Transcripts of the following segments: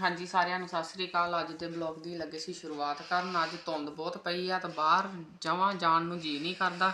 ਹਾਂਜੀ, ਸਾਰਿਆਂ ਨੂੰ ਸਤਿ ਸ੍ਰੀ ਅਕਾਲ। ਅੱਜ ਦੇ ਬਲੌਗ ਦੀ ਲੱਗੇ ਸੀ ਸ਼ੁਰੂਆਤ ਕਰਨ। ਅੱਜ ਧੁੰਦ ਬਹੁਤ ਪਈ ਆ ਤਾਂ ਬਾਹਰ ਜਾਵਾਂ ਜਾਣ ਨੂੰ ਜੀ ਨਹੀਂ ਕਰਦਾ।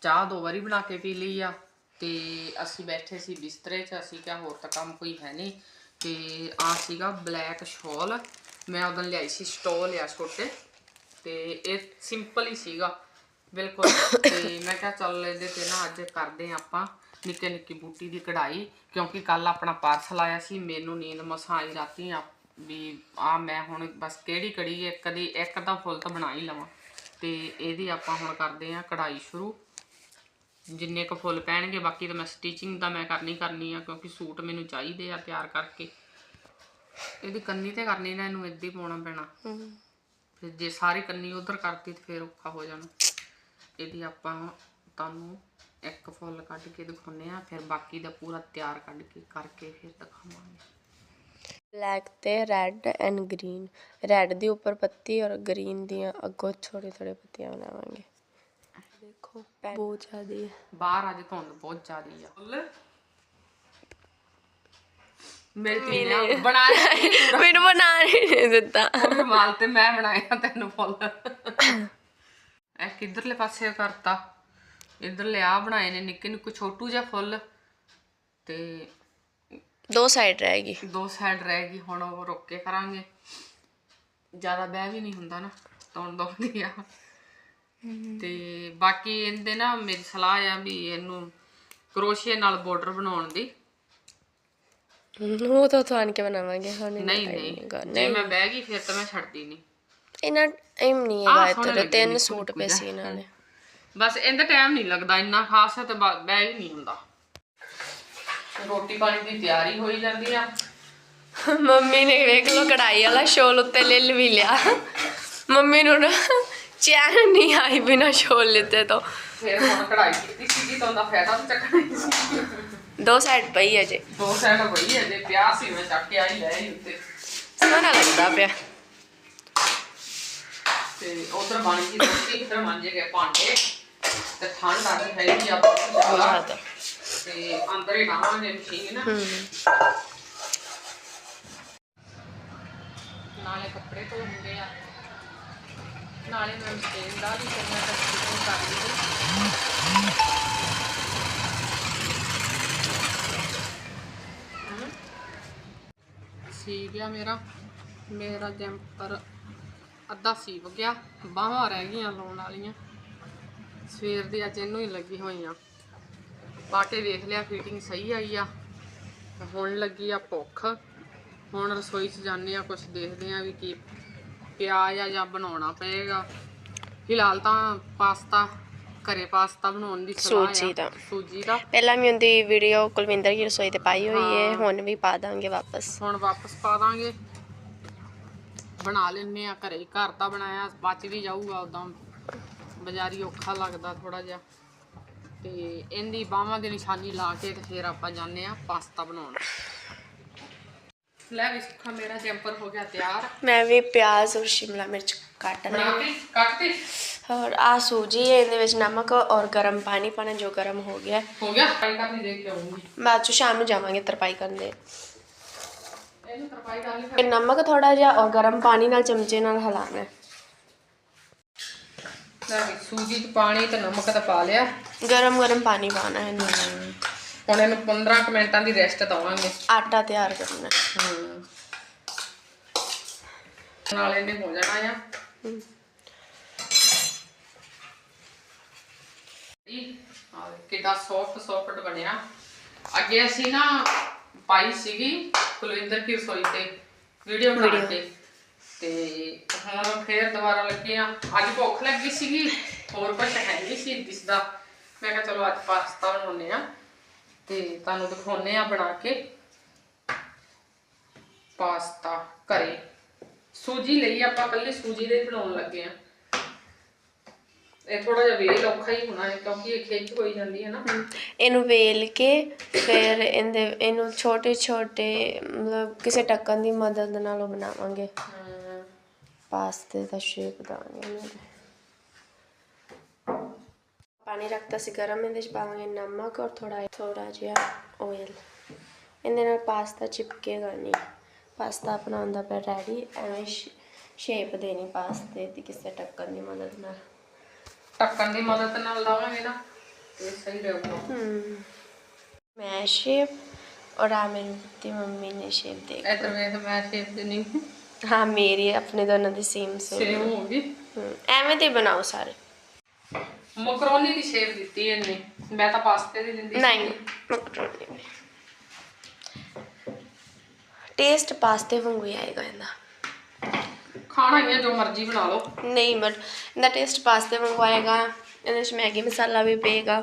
ਚਾਹ ਦੋ ਵਾਰੀ ਬਣਾ ਕੇ ਪੀ ਲਈ ਆ ਤੇ ਅਸੀਂ ਬੈਠੇ ਸੀ ਬਿਸਤਰੇ 'ਚ। ਅਸੀਂ ਕਿਹਾ ਹੋਰ ਤਾਂ ਕੰਮ ਕੋਈ ਹੈ ਨਹੀਂ। ਤੇ ਆ ਸੀਗਾ ਬਲੈਕ ਸ਼ਾਲ। ਮੈਂ ਉਦੋਂ ਲਿਆਈ ਸੀ ਸਟੋਲ ਆ ਛੋਟੇ। ਤੇ ਇਹ ਸਿੰਪਲ ਹੀ ਸੀਗਾ। ਬਿਲਕੁਲ। ਤੇ ਮੈਂ ਕਿਹਾ ਚੱਲ ਇਹਦੇ ਤੇ ਨਾ ਅੱਜ ਕਰਦੇ ਹਾਂ ਆਪਾਂ। ਨਿੱਕੇ ਨਿੱਕੀ ਬੂਟੀ ਦੀ ਕਢਾਈ ਕਿਉਂਕਿ ਕੱਲ ਆਪਣਾ ਪਾਰਸਲ ਆਇਆ ਸੀ ਮੈਨੂੰ ਨੀਂਦ ਮਸਾਂ ਆਈ ਰਾਤੀ ਆ ਵੀ ਆ ਮੈਂ ਹੁਣ ਬਸ ਕਿਹੜੀ ਕੜੀ ਇੱਕ ਦੀ ਇੱਕ ਦਾ ਫੁੱਲ ਤਾਂ ਬਣਾ ਹੀ ਲਵਾਂ। ਤੇ ਇਹਦੀ ਆਪਾਂ ਹੁਣ ਕਰਦੇ ਹਾਂ ਕਢਾਈ ਸ਼ੁਰੂ। ਜਿੰਨੇ ਕੁ ਫੁੱਲ ਪੈਣਗੇ ਬਾਕੀ ਤਾਂ ਮੈਂ ਸਟਿਚਿੰਗ ਤਾਂ ਮੈਂ ਕਰਨੀ ਕਰਨੀ ਆ ਕਿਉਂਕਿ ਸੂਟ ਮੈਨੂੰ ਚਾਹੀਦੇ ਆ ਤਿਆਰ ਕਰਕੇ। ਇਹਦੀ ਕੰਨੀ ਤੇ ਕਰਨੀ ਨਾ ਇਹਨੂੰ ਇੱਦਾਂ ਹੀ ਪਾਉਣਾ ਪੈਣਾ। ਫਿਰ ਜੇ ਸਾਰੀ ਕੰਨੀ ਉਧਰ ਕਰਤੀ ਤੇ ਫਿਰ ਔਖਾ ਹੋ ਜਾਣਾ। ਇਹਦੀ ਆਪਾਂ ਤੁਹਾਨੂੰ ਇੱਕ ਫੁੱਲ ਕੱਢ ਕੇ ਦਿਖਾਉਨੇ ਆ ਫਿਰ ਬਾਕੀ ਦਾ ਪੂਰਾ ਤਿਆਰ ਕੱਢ ਕੇ ਕਰਕੇ ਫਿਰ ਦਿਖਾਵਾਂਗੇ। ਬਲੈਕ ਤੇ ਰੈੱਡ ਐਂਡ ਗ੍ਰੀਨ ਰੈੱਡ ਦੇ ਉੱਪਰ ਪੱਤੀ ਔਰ ਗ੍ਰੀਨ ਦੀਆਂ ਅੱਗੋਂ ਛੋਟੇ ਛੋਟੇ ਪੱਤੀਆਂ ਬਣਾਵਾਂਗੇ। ਦੇਖੋ ਬਹੁਤ ਜ਼ਿਆਦਾ ਹੈ। ਬਾਹਰ ਅੱਜ ਧੁੰਦ ਬਹੁਤ ਜ਼ਿਆਦੀ ਆ। ਮੇਰੇ ਤੇ ਬਣਾ ਮੈਨੂੰ ਬਣਾ ਨਹੀਂ ਦਿੱਤਾ। ਰੁਮਾਲ ਤੇ ਮੈਂ ਬਣਾਇਆ ਤੈਨੂੰ ਫੁੱਲ। ਇਹ ਕਿੱਧਰਲੇ ਪਾਸੇ ਕਰਤਾ? ਇਧਰਲੇ ਆ ਬਣਾਏ ਨੇ ਨਿੱਕੇ ਨਿੱਕੇ ਛੋਟੂ ਜਿਹਾ ਫੁੱਲ ਤੇ ਦੋ ਸਾਈਡ ਰਹੇਗੀ ਦੋ ਸਾਈਡ ਰਹਿ ਗਈ ਹੁਣ ਉਹ ਰੁੱਕ ਕੇ ਕਰਾਂਗੇ। ਜ਼ਿਆਦਾ ਬਹਿ ਵੀ ਨਹੀਂ ਹੁੰਦਾ ਨਾ ਤੌਣ ਦੁਖਦੀ ਆ। ਤੇ ਬਾਕੀ ਇਹਦੇ ਨਾ ਮੇਰੀ ਸਲਾਹ ਆ ਵੀ ਇਹਨੂੰ ਕਰੋਸ਼ੀਏ ਨਾਲ ਬਾਰਡਰ ਬਣਾਉਣ ਦੀ। ਉਹ ਤਾਂ ਤੁਹਾਨੂੰ ਕੇ ਬਣਾਵਾਂਗੇ ਹੁਣ ਨਹੀਂ ਨਹੀਂ। ਜੇ ਮੈਂ ਬਹਿ ਗਈ ਫਿਰ ਤਾਂ ਮੈਂ ਛੱਡਦੀ ਨਹੀਂ। ਇਹਨਾਂ ਐਮ ਨਹੀਂ ਹੈਗਾ ਇੱਧਰ ਲੱਗੇ ਤਿੰਨ ਸੂਟ ਪਏ। ਸੀ ਨਾਲੇ ਬਸ ਇਹਦਾ ਟਾਈਮ ਨਹੀਂ ਲੱਗਦਾ ਇੰਨਾ ਖਾਸ ਹੈ ਤੇ ਬਾ- ਹੀ ਨਹੀਂ ਹੁੰਦਾ। ਰੋਟੀ ਪਾਣੀ ਦੀ ਤਿਆਰੀ ਹੋਈ ਜਾਂਦੀ ਆ। ਮੰਮੀ ਨੇ ਵੇਖ ਲੋ ਕਢਾਈ ਵਾਲਾ ਸ਼ੋਲ ਉੱਤੇ ਲੈ ਵੀ ਲਿਆ। ਮੰਮੀ ਨੂੰ ਨਾ ਚੈਨ ਨਹੀਂ ਆਈ ਬਿਨਾ ਸ਼ੋਲ ਲਿੱਤੇ ਤੋਂ। ਫਿਰ ਹੁਣ ਕਢਾਈ ਕੀਤੀ ਸੀਗੀ ਤਾਂ ਉਹਦਾ ਫਾਇਦਾ ਤਾਂ ਚੱਕਣਾ ਹੀ ਸੀ। ਦੋ ਸਾਈਡ ਪਈ ਹੈ ਜੇ। ਦੋ ਸਾਈਡ ਬਈ ਅਜੇ ਪਿਆ ਸੀ ਮੈਂ ਚੱਕ ਕੇ ਆਈ ਲੈ ਆਈ ਉੱਤੇ। ਸੋਹਣਾ ਲੱਗਦਾ ਪਿਆ। ਤੇ ਉਧਰ ਬਣ ਗਈ ਰੋਟੀ ਇਧਰ ਮਾਂਜੇ ਗਏ ਭਾਂਡੇ। ਤੇ ਠੰਡ ਆ ਗਈ ਹੈਗੀ ਆ ਬਹੁਤ ਜ਼ਿਆਦਾ। ਜ਼ਿਆਦਾ। ਤੇ ਅੰਦਰ ਹੀ ਲਾਵਾਂਗੇ ਮਸ਼ੀਨ ਨਾਲੇ ਕੱਪੜੇ ਧੋਣਗੇ ਆ। ਨਾਲੇ ਮੈਂ ਮਸ਼ੀਨ ਦਾ ਵੀ ਕਰਨਾ ਤਾਂ ਕਰ ਲਈ ਸੀ ਗਿਆ ਮੇਰਾ। ਮੇਰਾ ਜੰਪਰ ਅੱਧਾ ਸੀਵ ਗਿਆ। ਬਾਹਾਂ ਰਹਿ ਗਈਆਂ ਲਾਉਣ ਵਾਲੀਆਂ। ਸਵੇਰ ਦੀ ਅੱਜ ਇਹਨੂੰ ਹੀ ਲੱਗੀ ਹੋਈਆਂ ਪਾ ਕੇ ਵੇਖ ਲਿਆ ਫਿਟਿੰਗ ਸਹੀ ਆਈ ਆ। ਹੁਣ ਲੱਗੀ ਆ ਭੁੱਖ। ਹੁਣ ਰਸੋਈ 'ਚ ਜਾਂਦੇ ਆ ਕੁਝ ਦੇਖਦੇ ਆ ਵੀ ਕੀ ਪਿਆਜ਼ ਆ ਜਾਂ ਬਣਾਉਣਾ ਪਏਗਾ। ਫਿਲਹਾਲ ਤਾਂ ਪਾਸਤਾ ਘਰੇ ਪਾਸਤਾ ਬਣਾਉਣ ਦੀ ਸਲਾਹ ਆ। ਸੂਜੀ ਦਾ। ਸੂਜੀ ਦਾ। ਪਹਿਲਾਂ ਵੀ ਉਹਦੀ ਵੀਡੀਓ ਕੁਲਵਿੰਦਰ ਦੀ ਰਸੋਈ ਤੇ ਪਾਈ ਹੋਈ ਹੈ। ਹੁਣ ਵੀ ਪਾ ਦਾਂਗੇ ਵਾਪਸ। ਹੁਣ ਵਾਪਸ ਪਾ ਦਾਂਗੇ। ਬਣਾ ਲੈਨੇ ਆ ਘਰੇ ਘਰ ਦਾ ਬਣਾਇਆ ਬਚ ਵੀ ਜਾਊਗਾ ਉਦਾਂ। ਬਾਜ਼ਾਰੀ ਔਖਾ ਲੱਗਦਾ ਥੋੜਾ ਜਿਹਾ। ਤੇ ਇਹਦੀ ਬਾਹਾਂ ਦੀ ਨਿਸ਼ਾਨੀ ਲਾ ਕੇ ਤੇ ਫਿਰ ਆਪਾਂ ਜਾਂਦੇ ਆ ਪਾਸਤਾ ਬਣਾਉਣ। ਲੈ ਵੀ ਸੁੱਖਾ ਮੇਰਾ ਜੈਂਪਰ ਹੋ ਗਿਆ ਤਿਆਰ। ਮੈਂ ਵੀ ਪਿਆਜ਼ ਔਰ ਸ਼ਿਮਲਾ ਮਿਰਚ ਕੱਟ ਲਈ ਬਣਾ ਕੇ ਕੱਟਤੇ ਔਰ ਆ ਸੂਜੀ ਹੈ ਇਹਦੇ ਵਿੱਚ ਨਮਕ ਔਰ ਗਰਮ ਪਾਣੀ ਪਾਣਾ ਜੋ ਗਰਮ ਹੋ ਗਿਆ। ਹੈ। ਗਿਆ? ਫਰਾਈ ਕਰਨੀ ਦੇਖ ਕੇ ਆਉਂਗੀ। ਬਾਅਦ ਚ ਸ਼ਾਮ ਨੂੰ ਜਾਵਾਂਗੇ ਤਰਪਾਈ ਕਰਨ ਦੇ। ਇਹਨੂੰ ਤਰਪਾਈ ਲਈ ਫਿਰ। ਨਮਕ ਥੋੜਾ ਜਿਹਾ ਔਰ ਗਰਮ ਪਾਣੀ ਨਾਲ ਚਮਚੇ ਨਾਲ ਹਿਲਾਣਾ ਹੈ। ਲੈ ਵੀ ਸੂਜੀ ਚ ਪਾਣੀ ਤੇ ਨਮਕ ਤਾਂ ਪਾ ਲਿਆ। ਗਰਮ ਗਰਮ ਪਾਣੀ ਪਾਣਾ ਹੈ ਇਹਨੂੰ। ਹੁਣ ਇਹਨੂੰ 15 ਕੁ ਮਿੰਟਾਂ ਦੀ ਰੈਸਟ ਦਵਾਂਗੇ। ਆਟਾ ਤਿਆਰ ਕਰਨਾ। ਹੈ। ਹਮ ਨਾਲ ਇਹਨੇ ਹੋ ਜਾਣਾ ਆ। ਕਿੱਡਾ ਸੌਫਟ ਸੌਫਟ ਬਣਿਆ। ਅੱਗੇ ਅਸੀਂ ਨਾ ਪਾਈ ਸੀਗੀ ਕੁਲਵਿੰਦਰ ਕੀ ਰਸੋਈ ਤੇ। ਵੀਡੀਓ ਬਣਾ ਕੇ ਤੇ ਹੁਣ ਫੇਰ ਦੁਬਾਰਾ ਲੱਗੇ ਆ। ਅੱਜ ਭੁੱਖ ਲੱਗੀ ਸੀਗੀ ਹੋਰ ਕੁਝ ਹੈ ਨਹੀਂ ਸੀ ਦਿਸਦਾ ਮੈਂ ਕਿਹਾ ਚਲੋ ਅੱਜ ਪਾਸਤਾ ਬਣਾਉਨੇ ਆ ਤੇ ਤੁਹਾਨੂੰ ਦਿਖਾਉਨੇ ਆ ਬਣਾ ਕੇ। ਪਾਸਤਾ ਘਰੇ। ਸੂਜੀ ਲਈ ਆਪਾਂ ਕੱਲੀ ਸੂਜੀ ਦੇ ਹੀ ਬਣਾਉਣ ਲੱਗੇ ਆ। ਇਹ ਥੋੜਾ ਜਿਹਾ ਵੇਲ ਔਖਾ ਹੀ ਹੋਣਾ ਹੈ ਕਿਉਂਕਿ ਇਹ ਖਿੱਚ ਹੋਈ ਜਾਂਦੀ ਹੈ ਨਾ। ਇਹਨੂੰ ਵੇਲ ਕੇ ਫਿਰ ਇਹਦੇ ਇਹਨੂੰ ਛੋਟੇ ਛੋਟੇ ਮਤਲਬ ਕਿਸੇ ਟੱਕਣ ਦੀ ਮਦਦ ਨਾਲ ਉਹ ਬਣਾਵਾਂਗੇ। ਹਮ, ਪਾਸਤੇ ਦਾ ਸ਼ੇਪ ਦਾਂਗੇ ਇਹਨਾਂ ਦੇ ਪਾਣੀ ਰੱਖਤਾ ਸੀ ਗਰਮ ਇਹਦੇ ਵਿੱਚ ਪਾਵਾਂਗੇ ਨਮਕ ਔਰ ਥੋੜਾ ਥੋੜਾ ਜਿਹਾ ਆਇਲ ਇਹਦੇ ਨਾਲ ਪਾਸਤਾ ਚਿਪਕੇਗਾ ਨਹੀਂ ਪਾਸਤਾ ਆਪਣਾ ਹੁੰਦਾ ਪਿਆ ਰੈਡੀ ਐਵੇਂ ਸ਼ੇਪ ਦੇਣੀ ਪਾਸਤੇ ਦੀ ਕਿਸੇ ਟੱਕਣ ਦੀ ਮਦਦ ਨਾਲ। ਟੱਕਣ ਦੀ ਮਦਦ ਨਾਲ ਲਾਵਾਂਗੇ ਨਾ ਮੈਂ ਸ਼ੇਪ ਔਰ ਆ ਮੇਰੀ ਮੰਮੀ ਨੇ ਸ਼ੇਪ ਦੇ ਇਹ ਤਾਂ ਮੈਂ ਸ਼ੇਪ ਦੇਣੀ ਹਾਂ ਮੇਰੀ ਆਪਣੇ ਦੋਨਾਂ ਦੀ ਸੇਮ ਸੇਮ ਸੇਮ ਹੋ ਗਈ। ਐਵੇਂ ਤੇ ਬਣਾਓ ਸਾਰੇ। ਮਕਰੋਨੀ ਦੀ ਸ਼ੇਪ ਦਿੱਤੀ ਇਹਨੇ। ਮੈਂ ਤਾਂ ਪਾਸਤੇ ਦੀ ਦਿੰਦੀ ਨਹੀਂ ਟੇਸਟ ਪਾਸਤੇ ਵਾਂਗੂ ਹੀ ਆਏਗਾ ਇਹਦਾ। ਖਾਣਾ ਹੀ ਜੋ ਮਰਜ਼ੀ ਬਣਾ ਲਓ। ਨਹੀਂ ਬਟ ਇਹਦਾ ਟੇਸਟ ਪਾਸਤੇ ਵਾਂਗੂ ਆਏਗਾ। ਇਹਦੇ ਵਿੱਚ ਮੈਗੀ ਮਸਾਲਾ ਵੀ ਪਏਗਾ।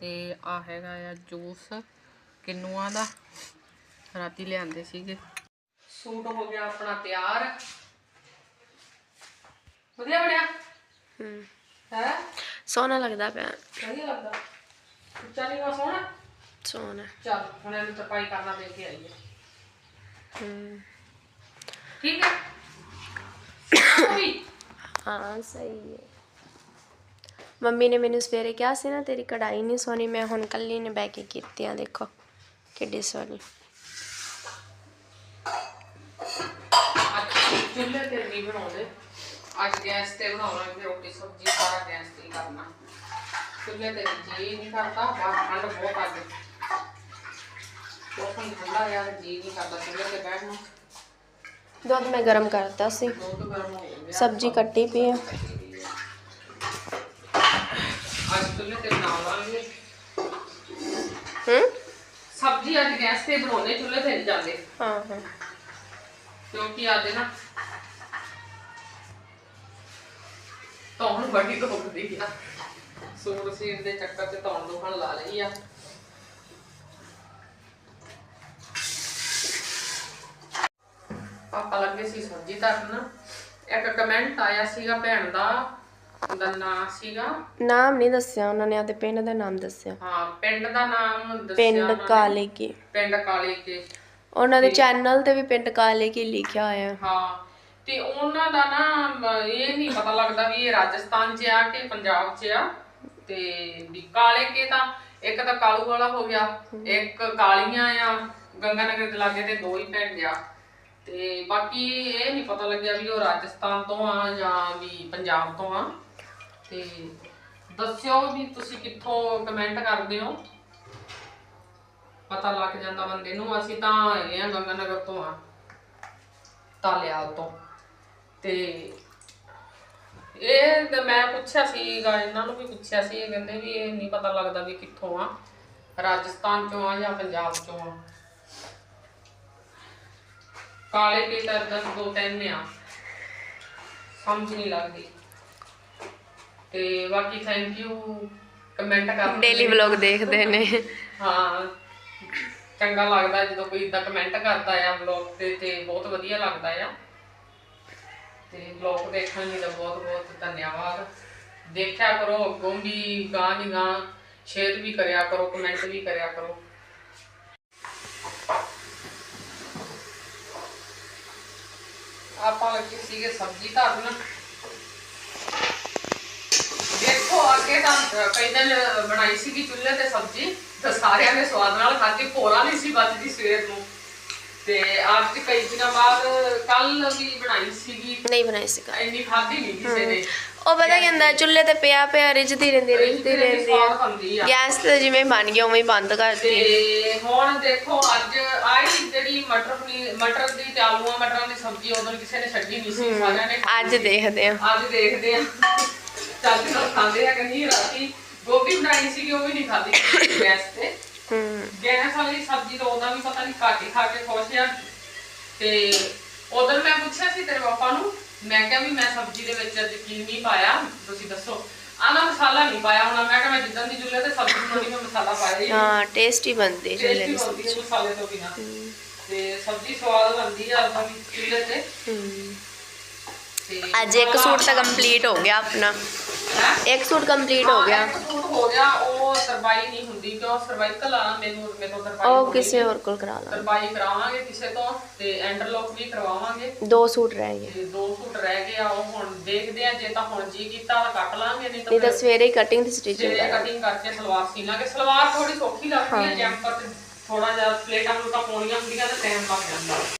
ਤੇ ਆ ਹੈਗਾ ਆ ਜੂਸ। ਕਿੰਨੂਆਂ ਦਾ? ਰਾਤੀ ਲਿਆਂਦੇ ਸੀਗੇ। ਸੂਟ ਹੋ ਗਿਆ ਆਪਣਾ ਤਿਆਰ। ਵਧੀਆ ਬਣਿਆ? ਹੂੰ। ਹੈ? ਸੋਹਣਾ ਲੱਗਦਾ ਪਿਆ। ਵਧੀਆ ਲੱਗਦਾ। ਚੱਲੀ ਵਾ ਸੋਹਣਾ? ਸੋਹਣਾ। ਚੱਲ ਹੁਣ ਇਹਨੂੰ ਤਰਪਾਈ ਕਰਨਾ ਦੇ ਕੇ ਆਈਏ। ਹੂੰ। ਠੀਕ ਹੈ? ਹਾਂ ਸਹੀ ਹੈ। ਮੰਮੀ ਨੇ ਮੈਨੂੰ ਸਵੇਰੇ ਕਿਹਾ ਸੀ ਨਾ ਤੇਰੀ ਕਢਾਈ ਨਹੀਂ ਸੋਹਣੀ ਮੈਂ ਹੁਣ ਕੱਲੀ ਨੇ ਬਹਿ ਕੇ ਕੀਤੀ ਆ ਦੇਖੋ ਕਿੱਡੀ ਸੋਹਣੀ। ਅੱਜ ਚੁੱਲ੍ਹੇ ਤੇ ਨਹੀਂ ਬਣਾਉਂਦੇ। ਅੱਜ ਗੈਸ ਤੇ ਬਣਾਉਣਾ ਰੋਟੀ ਸਬਜ਼ੀ ਸਾਰਾ ਗੈਸ ਤੇ ਹੀ ਕਰਨਾ। ਚੁੱਲ੍ਹੇ ਤੇ ਜੀ ਨਹੀਂ ਕਰਦਾ ਬਾਹਰ ਠੰਡ ਬਹੁਤ ਅੱਜ ਮੌਸਮ ਠੰਡਾ ਯਾਰ ਜੀ ਨਹੀਂ ਕਰਦਾ ਚੁੱਲ੍ਹੇ ਤੇ ਬੈਠਣ। ਨੂੰ ਦੁੱਧ ਮੈਂ ਗਰਮ ਕਰਤਾ ਸੀ। ਬਹੁਤ ਗਰਮ ਹੋ ਗਿਆ। ਸਬਜ਼ੀ ਕੱਟੀ ਪਈ ਹੈ ਅੱਜ ਚੁੱਲ੍ਹੇ ਤੇ ਬਣਾਵਾਂਗੇ ਹੂੰ? ਸਬਜ਼ੀ ਅੱਜ ਗੈਸ ਤੇ ਬਣਾਉਂਦੇ ਚੁੱਲ੍ਹੇ ਤੇ ਨਹੀਂ ਜਾਂਦੇ। ਹਾਂ ਹਾਂ। ਕਿਉਂਕਿ ਅੱਜ ਨਾ ਤੌਣ ਬੜੀ ਦੁਖਦੀ ਆ। ਸੂਟ ਸੀਣ ਦੇ ਚੱਕਰ ਤੇ ਤੌਣ ਦੁਖਣ ਲਾ ਲਈ ਆ। ਪਾਪਾ ਲੱਗੇ ਸੀ ਸਬਜ਼ੀ ਧਰਨ। ਇੱਕ ਕਮੈਂਟ ਆਇਆ ਸੀਗਾ ਭੈਣ ਦਾ ਉਹਦਾ ਨਾਂ ਸੀਗਾ? ਨਾਮ ਨਹੀਂ ਦੱਸਿਆ ਉਹਨਾਂ ਨੇ ਆਪਦੇ ਪਿੰਡ ਦਾ ਨਾਮ ਦੱਸਿਆ। ਹਾਂ ਪਿੰਡ ਦਾ ਨਾਮ ਦੱਸਿਆ ਪਿੰਡ ਉਹਨਾਂ ਨੇ। ਕਾਲੇ ਕੀ ਪਿੰਡ ਕਾਲੇ ਕੇ ਉਹਨਾਂ ਦੇ ਚੈਨਲ ਤੇ ਵੀ ਪਿੰਡ ਕਾਲੇ ਕੀ ਲਿਖਿਆ ਹੋਇਆ। ਹਾਂ ਤੇ ਉਹਨਾਂ ਦਾ ਨਾ ਮ, ਇਹ ਨਹੀਂ ਪਤਾ ਲੱਗਦਾ ਵੀ ਇਹ ਰਾਜਸਥਾਨ 'ਚ ਆ ਕਿ ਪੰਜਾਬ 'ਚ ਆ। ਤੇ ਵੀ ਕਾਲੇ ਕੇ ਤਾਂ ਇੱਕ ਤਾਂ ਕਾਲੂ ਵਾਲਾ ਹੋ ਗਿਆ ਇੱਕ ਕਾਲੀਆਂ ਆ ਗੰਗਾਨਗਰ ਦੇ ਲਾਗੇ ਤੇ ਦੋ ਹੀ ਪਿੰਡ ਆ। ਤੇ ਬਾਕੀ ਇਹ ਨਹੀਂ ਪਤਾ ਲੱਗਿਆ ਵੀ ਉਹ ਰਾਜਸਥਾਨ ਤੋਂ ਆ ਜਾਂ ਵੀ ਪੰਜਾਬ ਤੋਂ ਆ। ਤੇ ਦੱਸਿਓ ਵੀ ਤੁਸੀਂ ਕਿੱਥੋਂ ਕਮੈਂਟ ਕਰਦੇ ਹੋ। ਪਤਾ ਲੱਗ ਜਾਂਦਾ ਬੰਦੇ ਨੂੰ, ਅਸੀਂ ਤਾਂ ਹੈਗੇ ਆ ਗੰਗਾਨਗਰ ਤੋਂ ਆ ਤਾਲਿਆਲ ਤੋਂ। ਤੇ ਇਹ ਮੈਂ ਪੁੱਛਿਆ ਸੀਗਾ, ਇਹਨਾਂ ਨੂੰ ਵੀ ਪੁੱਛਿਆ ਸੀ ਇਹ ਕਹਿੰਦੇ ਵੀ ਇਹ ਨਹੀਂ ਪਤਾ ਲੱਗਦਾ ਵੀ ਕਿੱਥੋਂ ਆ, ਰਾਜਸਥਾਨ ਚੋਂ ਆ ਜਾਂ ਪੰਜਾਬ ਚੋਂ ਆ। ਕਾਲੇ ਕੇ ਤਾਂ ਦੋ ਤਿੰਨ ਆ, ਸਮਝ ਨਹੀਂ ਲੱਗਦੀ। ਤੇ ਬਾਕੀ ਥੈਂਕ ਯੂ ਕਮੈਂਟ ਕਰਨ ਡੇਲੀ ਵਲੌਗ ਦੇਖਦੇ ਨੇ। ਹਾਂ ਚੰਗਾ ਲੱਗਦਾ ਜਦੋਂ ਕੋਈ ਇਦਾਂ ਕਮੈਂਟ ਕਰਦਾ ਆ ਵਲੌਗ ਤੇ ਤੇ ਬਹੁਤ ਵਧੀਆ ਲੱਗਦਾ ਆ। ਤੇ ਵਲੌਗ ਦੇਖਣ ਲਈ ਤਾਂ ਬਹੁਤ ਬਹੁਤ ਧੰਨਵਾਦ। ਦੇਖਿਆ ਕਰੋ ਅੱਗੋਂ ਵੀ ਗਾਂ ਦੀ ਗਾਂ ਸ਼ੇਅਰ ਵੀ ਕਰਿਆ ਕਰੋ ਕਮੈਂਟ ਵੀ ਕਰਿਆ ਕਰੋ। ਆਪਾਂ ਲੱਗੇ ਸੀਗੇ ਸਬਜ਼ੀ ਧਰਨ। ਦੇਖੋ ਅੱਗੇ ਤਾਂ ਕਈ ਦਿਨ ਬਣਾਈ ਸੀਗੀ ਚੁੱਲ੍ਹੇ ਤੇ ਸਬਜ਼ੀ ਤਾਂ ਸਾਰਿਆਂ ਨੇ ਸਵਾਦ ਨਾਲ ਖਾਧੀ ਭੋਰਾ ਨਹੀਂ ਸੀ ਬਚਦੀ ਸਵੇਰ ਨੂੰ। ਤੇ ਅੱਜ ਕਈ ਦਿਨਾਂ ਬਾਅਦ ਕੱਲ ਵੀ ਬਣਾਈ ਸੀਗੀ। ਨਹੀਂ ਬਣਾਈ ਸੀ ਇੰਨੀ ਖਾਧੀ ਨਹੀਂ ਕਿਸੇ ਨੇ। ਉਹ ਪਤਾ ਕੀ ਹੁੰਦਾ ਚੁੱਲ੍ਹੇ ਤੇ ਪਿਆ ਪਿਆ ਰਿਝਦੀ ਰਹਿੰਦੀ ਰਿਝਦੀ ਰਹਿੰਦੀ ਆ। ਗੈਸ ਤੇ ਜਿਵੇਂ ਬਣ ਗਿਆ ਉਵੇਂ ਹੀ ਬੰਦ ਕਰਤੀ ਤੇ ਹੁਣ ਦੇਖੋ ਅੱਜ ਆਈ ਜਿਹੜੀ ਮਟਰ ਪਨੀਰ ਮਟਰ ਦੀ ਤੇ ਆਲੂਆਂ ਮਟਰਾਂ ਦੀ ਸਬਜ਼ੀ ਉਦੋਂ ਕਿਸੇ ਨੇ ਛੱਡੀ ਨਹੀਂ ਸੀ ਸਾਰਿਆਂ ਨੇ ਅੱਜ ਦੇਖਦੇ ਆ। ਅੱਜ ਦੇਖਦੇ ਆ। ਚੱਲ ਕੇ ਨਾਲ ਖਾਂਦੇ ਆ ਕਿ ਰਾਤੀ ਗੋਭੀ ਬਣਾਈ ਸੀਗੀ ਉਹ ਵੀ ਨਹੀਂ ਖਾਧੀ ਗੈਸ ਤੇ। ਹੂੰ। ਗੈਸ ਵਾਲੀ ਸਬਜ਼ੀ ਤਾਂ ਉਹਦਾ ਵੀ ਪਤਾ ਨਹੀਂ ਘੱਟ ਹੀ ਖਾ ਕੇ ਖੁਸ਼ ਆ। ਤੇ ਉਦੋਂ ਮੈਂ ਪੁੱਛਿਆ ਸੀ ਤੇਰੇ ਪਾਪਾ ਨੂੰ ਮੈਂ ਕਿਹਾ ਵੀ ਮੈਂ ਸਬਜ਼ੀ ਦੇ ਵਿੱਚ ਅੱਜ ਕੀ ਨਹੀਂ ਪਾਇਆ ਤੁਸੀਂ ਦੱਸੋ। ਆਨਾ ਮਸਾਲਾ ਨਹੀਂ ਪਾਇਆ ਹੁਣ ਮੈਂ ਕਿਹਾ ਮੈਂ ਜਿੱਦਾਂ ਦੀ ਜੁੱਲੇ ਤੇ ਸਬਜ਼ੀ ਬਣਾਉਣੀ ਮੈਂ ਮਸਾਲਾ ਪਾਇਆ ਹੀ ਹਾਂ ਟੇਸਟੀ ਬਣਦੀ ਜੁਲੇ ਦੀ ਸਬਜ਼ੀ। ਮਸਾਲੇ ਤੋਂ ਬਿਨਾ। ਤੇ ਸਬਜ਼ੀ ਸਵਾਦ ਬਣਦੀ ਆ ਆਪਾਂ ਵੀ ਚੁੱਲ੍ਹੇ ਤੇ। ਤੇ ਅੱਜ ਇੱਕ ਸੂਟ ਤਾਂ ਕੰਪਲੀਟ ਹੋ ਗਿਆ ਆਪਣਾ। ਹੈਂ? ਇੱਕ ਸੂਟ ਕੰਪਲੀਟ ਹੋ ਗਿਆ। ਸੂਟ ਹੋ ਗਿਆ ਉਹ ਸਰਵਾਈ ਨਹੀਂ ਹੁੰਦੀ ਕਿਉਂ? ਸਰਵਾਈਕਲ ਆ ਨਾ ਮੈਨੂੰ ਮੈਨੂੰ ਸਰਵਾਈ ਉਹ ਕਿਸੇ ਹੋਰ ਕੋਲ ਕਰਾ ਲਾ। ਸਰਵਾਈ ਕਰਾਵਾਂਗੇ ਕਿਸੇ ਤੋਂ ਤੇ ਐਂਡਰਲੌਕ ਵੀ ਕਰਵਾਵਾਂਗੇ। ਦੋ ਸੂਟ ਰਹਿ ਗਏ। ਤੇ ਦੋ ਸੂਟ ਰਹਿ ਗਏ ਆ ਉਹ ਹੁਣ ਦੇਖਦੇ ਆ ਜੇ ਤਾਂ ਹੁਣ ਜੀ ਕੀਤਾ ਤਾਂ ਕੱਟ ਲਾਂਗੇ ਨਹੀਂ ਤਾਂ ਨਹੀਂ ਤਾਂ ਸਵੇਰੇ ਹੀ ਕਟਿੰਗ ਤੇ ਸਟਿਚਿੰਗ ਜਿਹੜੇ ਕਟਿੰਗ ਕਰਕੇ ਸਲਵਾਰ ਸੀ ਲਾਂਗੇ। ਸਲਵਾਰ ਥੋੜੀ ਸੌਖੀ ਲੱਗਦੀ ਹੈ ਜੈਂਪਰ ਤੇ ਥੋੜਾ ਜਿਹਾ ਪਲੇਟਾਂ ਪਲੂਟਾਂ ਪਾਉਣੀਆਂ ਹੁੰਦੀਆਂ ਤਾਂ ਟਾਈਮ ਲੱਗ ਜਾਂਦਾ।